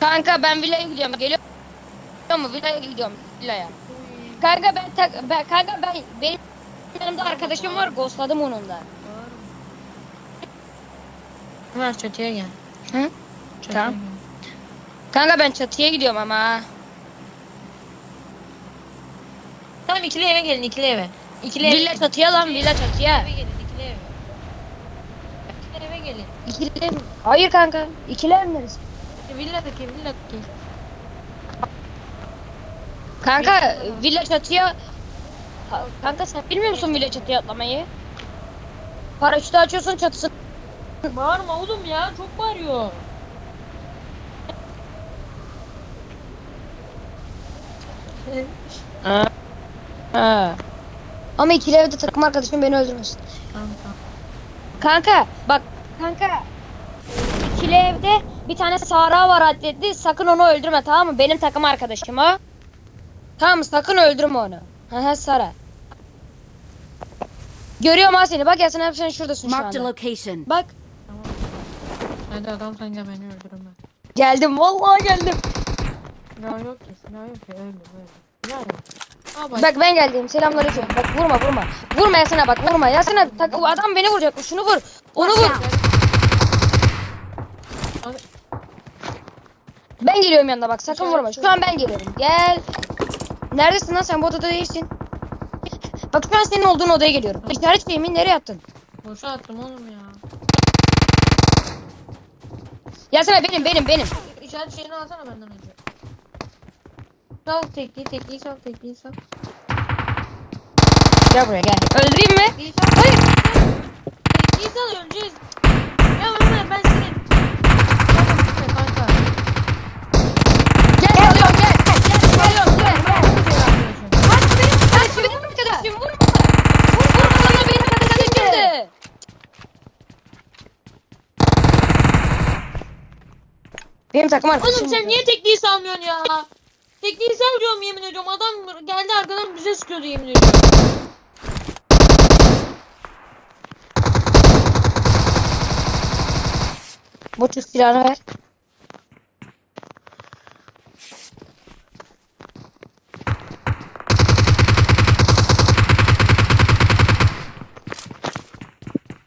Kanka ben villaya gidiyorum. Geliyor mu? Villaya gidiyorum. Villaya. Kanka ben, tak, ben kanka ben benim yanımda arkadaşım var. Ghostladım onun da. Ömer çatıya gel. Hı? Çatıya Tamam. gel. Kanka ben çatıya gidiyorum ama. Tamam ikili eve gelin ikili eve. İkili eve. Villa çatıya lan villa çatıya. eve gelin ikili eve. İkili eve gelin. İkili ev- Hayır kanka. İkili ev neresi? Villadaki villadaki. Kanka villa çatıya Ha- Kanka sen bilmiyor musun villa çatıya atlamayı? Paraşütü açıyorsun çatısın. Bağırma oğlum ya çok bağırıyor. Ha. Ama ikili evde takım arkadaşım beni öldürmesin. Tamam. Kanka bak kanka ikili evde bir tane Sara var atletli sakın onu öldürme tamam mı? Benim takım arkadaşım o. Tamam? Sakın öldürme onu. Hı Sara. Görüyorum ha seni. Bak ya sen hep sen şuradasın şu Marked a anda. location. Bak Hadi adam sen gel beni öldürme. geldim vallahi geldim. Silah yok ki silah yok ki öldüm öldüm. Silah yok. Aa bak. Bak ben geldim. Selamünaleyküm. Bak vurma vurma. Vurma Yasin'e bak vurma. Yasin'e tak adam beni vuracak. Şunu vur. Onu vur. Ben geliyorum yanına bak. Sakın vurma. Şu an ben geliyorum. Gel. Neredesin lan sen bu odada değilsin. Bak şu an senin olduğun odaya geliyorum. İşaret şeyimi nereye attın? Boşa attım oğlum ya. Yasin'e benim benim benim. İşaret şeyini alsana benden önce. Sal tekliği tekliği sal tekliği sal. Gel buraya gel. Öldüreyim mi? Hayır. Tekliği sal önce. Ya Ömer ben seni. Kanka gitme kanka. Gel alıyorum gel. Gel alıyorum gel. gel. Arkadaşım. Bak benim arkadaşım benim arkadaşım vurma. Vurma bana benim arkadaşımdı. Benim takım arkadaşım. Oğlum sen niye tekliği salmıyorsun ya? Tekliği sal diyorum yemin ediyorum. Adam geldi arkadan bize sıkıyordu yemin ediyorum. Tür silahını ver.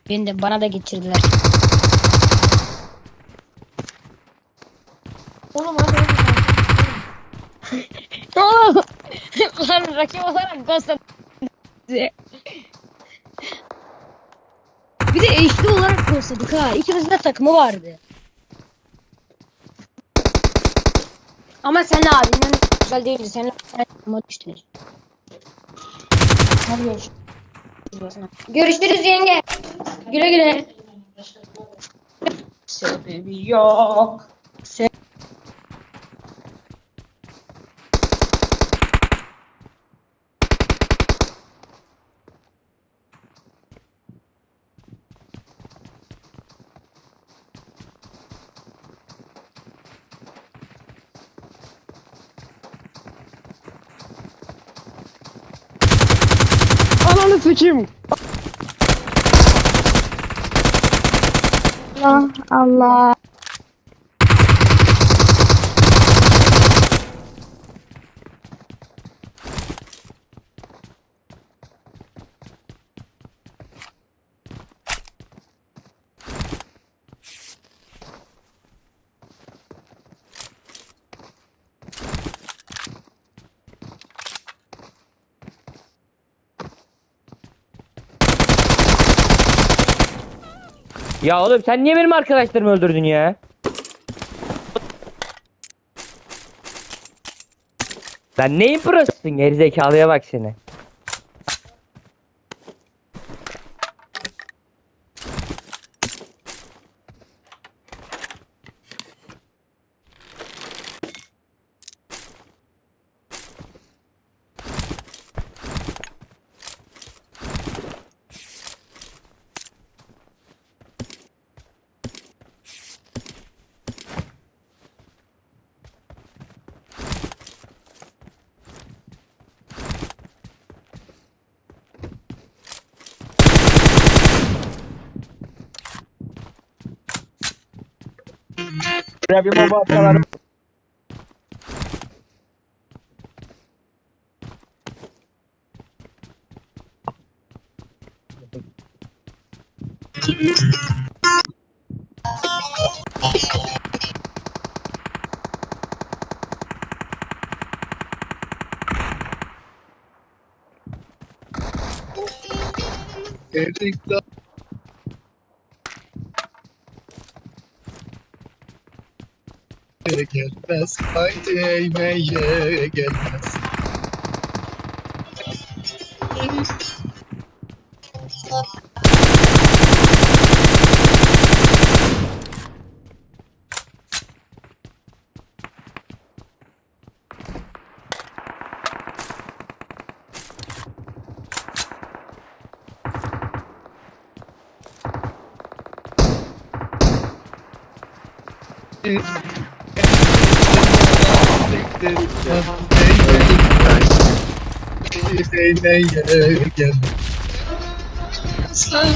Beni de bana da geçirdiler. Oğlum hadi hadi. Ne oldu? Lan rakip olarak gösterdi. Bir de eşli olarak gösterdik ha. İkimizin de takımı vardı. Ama sen abinden güzel değildi. Seninle takıma düştünüz. Hadi görüşürüz. Görüşürüz yenge. Güle güle. Sebebi yok. Se Ananı sıçayım. Allah Allah. Ya oğlum sen niye benim arkadaşlarımı öldürdün ya? Lan neyin prosusun gerizekalıya bak seni. Görevime başlarım. Evde ikna gelmez haydi eğmeye gelmez. Sen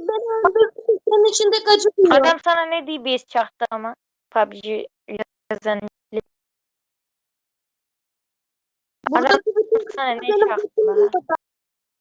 Eğmeye gelmez. Senin içinde kaçıyor. Adam sana ne DBS çaktı ama PUBG yazan Buradaki bütün sana ne benim çaktılar?